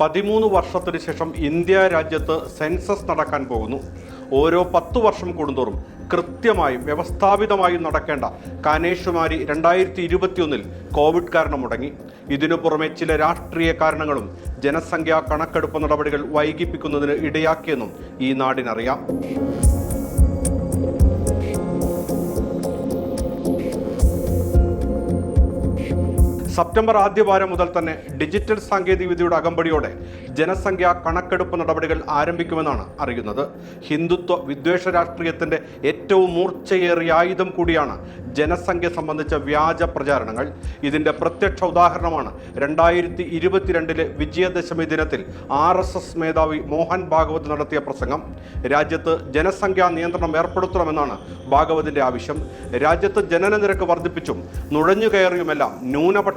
പതിമൂന്ന് വർഷത്തിന് ശേഷം ഇന്ത്യ രാജ്യത്ത് സെൻസസ് നടക്കാൻ പോകുന്നു. ഓരോ പത്തു വർഷം കൂടുന്തോറും കൃത്യമായും വ്യവസ്ഥാപിതമായും നടക്കേണ്ട കാനേഷുമാരി രണ്ടായിരത്തി ഇരുപത്തിയൊന്നിൽ കോവിഡ് കാരണം മുടങ്ങി. ഇതിനു പുറമെ ചില രാഷ്ട്രീയ കാരണങ്ങളും ജനസംഖ്യാ കണക്കെടുപ്പ് നടപടികൾ വൈകിപ്പിക്കുന്നതിന് ഇടയാക്കിയെന്നും ഈ നാടിനറിയാം. സെപ്റ്റംബർ ആദ്യവാരം മുതൽ തന്നെ ഡിജിറ്റൽ സാങ്കേതികവിദ്യയുടെ അകമ്പടിയോടെ ജനസംഖ്യാ കണക്കെടുപ്പ് നടപടികൾ ആരംഭിക്കുമെന്നാണ് അറിയുന്നത്. ഹിന്ദുത്വ വിദ്വേഷ രാഷ്ട്രീയത്തിന്റെ ഏറ്റവും മൂർച്ചയേറിയ ആയുധം കൂടിയാണ് ജനസംഖ്യ സംബന്ധിച്ച വ്യാജ പ്രചാരണങ്ങൾ. ഇതിന്റെ പ്രത്യക്ഷ ഉദാഹരണമാണ് രണ്ടായിരത്തി ഇരുപത്തിരണ്ടിലെ വിജയദശമി ദിനത്തിൽ ആർ എസ് എസ് മേധാവി മോഹൻ ഭാഗവത് നടത്തിയ പ്രസംഗം. രാജ്യത്ത് ജനസംഖ്യാ നിയന്ത്രണം ഏർപ്പെടുത്തണമെന്നാണ് ഭാഗവതിന്റെ ആവശ്യം. രാജ്യത്ത് ജനന നിരക്ക് വർദ്ധിപ്പിച്ചും നുഴഞ്ഞുകയറിയുമെല്ലാം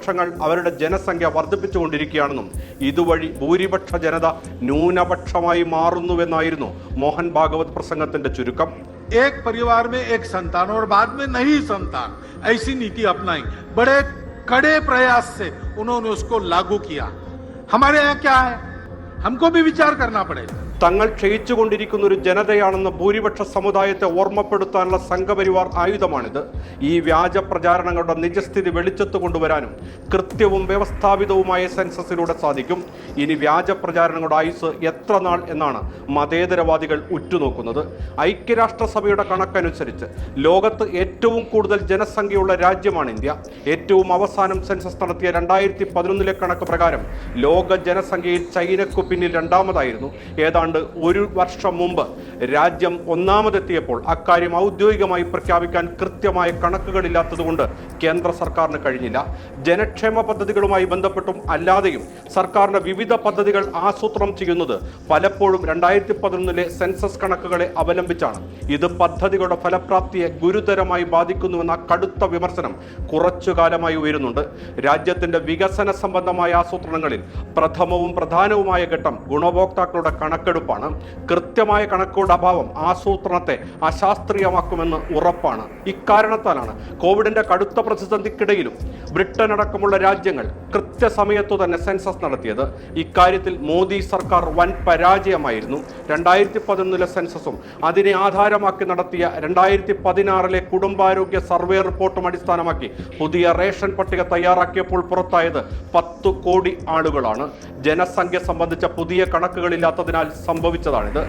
ന്യൂനപക്ഷങ്ങൾ അവരുടെ ജനസംഖ്യ വർദ്ധിപ്പിച്ചുകൊണ്ടിരിക്കുകയാണെന്നും ഇതുവഴി ഭൂരിപക്ഷ ജനത ന്യൂനപക്ഷമായി മാറുന്നുവെന്നായിരുന്നു മോഹൻ ഭാഗവത് പ്രസംഗത്തിന്റെ ചുരുക്കം एक परिवार में एक संतान और बाद में नहीं संतान ऐसी नीति अपनाई बड़े कड़े प्रयास से उन्होंने उसको लागू किया हमारे यहाँ क्या है हमको भी विचार करना पड़ेगा തങ്ങൾ ക്ഷയിച്ചുകൊണ്ടിരിക്കുന്ന ഒരു ജനതയാണെന്ന് ഭൂരിപക്ഷ സമുദായത്തെ ഓർമ്മപ്പെടുത്താനുള്ള സംഘപരിവാർ ആയുധമാണിത്. ഈ വ്യാജ പ്രചാരണങ്ങളുടെ നിജസ്ഥിതി വെളിച്ചത്ത് കൊണ്ടുവരാനും കൃത്യവും വ്യവസ്ഥാപിതവുമായ സെൻസസിലൂടെ സാധിക്കും. ഇനി വ്യാജ പ്രചാരണങ്ങളുടെ ആയുസ് എത്ര നാൾ എന്നാണ് മതേതരവാദികൾ ഉറ്റുനോക്കുന്നത്. ഐക്യരാഷ്ട്രസഭയുടെ കണക്കനുസരിച്ച് ലോകത്ത് ഏറ്റവും കൂടുതൽ ജനസംഖ്യയുള്ള രാജ്യമാണ് ഇന്ത്യ. ഏറ്റവും അവസാനം സെൻസസ് നടത്തിയ രണ്ടായിരത്തി പതിനൊന്നിലെ കണക്ക് പ്രകാരം ലോക ജനസംഖ്യയിൽ ചൈനയ്ക്ക് പിന്നിൽ രണ്ടാമതായിരുന്നു. ഏതാണ്ട് ഒരു വർഷം മുമ്പ് രാജ്യം ഒന്നാമതെത്തിയപ്പോൾ അക്കാര്യം ഔദ്യോഗികമായി പ്രഖ്യാപിക്കാൻ കൃത്യമായ കണക്കുകളില്ലാത്തതുകൊണ്ട് കേന്ദ്ര സർക്കാരിന് കഴിഞ്ഞില്ല. ജനക്ഷേമ പദ്ധതികളുമായി ബന്ധപ്പെട്ടും അല്ലാതെയും സർക്കാരിന്റെ വിവിധ പദ്ധതികൾ ആസൂത്രണം ചെയ്യുന്നത് പലപ്പോഴും രണ്ടായിരത്തി പതിനൊന്നിലെ സെൻസസ് കണക്കുകളെ അവലംബിച്ചാണ്. ഇത് പദ്ധതികളുടെ ഫലപ്രാപ്തിയെ ഗുരുതരമായി ബാധിക്കുന്നുവെന്ന കടുത്ത വിമർശനം കുറച്ചു കാലമായി ഉയരുന്നുണ്ട്. രാജ്യത്തിന്റെ വികസന സംബന്ധമായ ആസൂത്രണങ്ങളിൽ പ്രഥമവും പ്രധാനവുമായ ഘട്ടം ഗുണഭോക്താക്കളുടെ കണക്കെടുപ്പാണ്. കൃത്യമായ കണക്കുകളുടെ അഭാവം ആസൂത്രണത്തെ അശാസ്ത്രീയമാക്കുമെന്ന് ഉറപ്പാണ്. ഇക്കാരണത്താലാണ് കോവിഡിന്റെ കടുത്ത പ്രതിസന്ധിക്കിടയിലും ബ്രിട്ടൻ അടക്കമുള്ള രാജ്യങ്ങൾ കൃത്യസമയത്തു തന്നെ സെൻസസ് നടത്തിയത്. ഇക്കാര്യത്തിൽ മോദി സർക്കാർ വൻ പരാജയമായിരുന്നു. രണ്ടായിരത്തി പതിനൊന്നിലെ സെൻസസും അതിനെ ആധാരമാക്കി നടത്തിയ രണ്ടായിരത്തി പതിനാറിലെ കുടുംബാരോഗ്യ സർവേ റിപ്പോർട്ടും അടിസ്ഥാനമാക്കി പുതിയ റേഷൻ പട്ടിക തയ്യാറാക്കിയപ്പോൾ പുറത്തായത് പത്ത് കോടി ആളുകളാണ്. ജനസംഖ്യ സംബന്ധിച്ച പുതിയ കണക്കുകളില്ലാത്തതിനാൽ സംഭവിച്ചതാണിത്.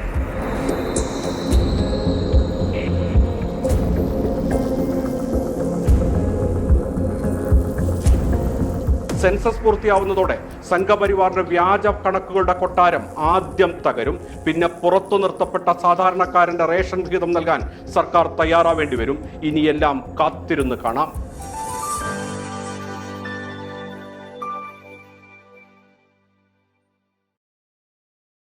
സെൻസസ് പൂർത്തിയാവുന്നതോടെ സംഘപരിവാറിന്റെ വ്യാജ കണക്കുകളുടെ കൊട്ടാരം ആദ്യം തകരും. പിന്നെ പുറത്തു നിർത്തപ്പെട്ട സാധാരണക്കാരന്റെ റേഷൻ വിഹിതം നൽകാൻ സർക്കാർ തയ്യാറാവേണ്ടി വരും. ഇനിയെല്ലാം കാത്തിരുന്ന് കാണാം.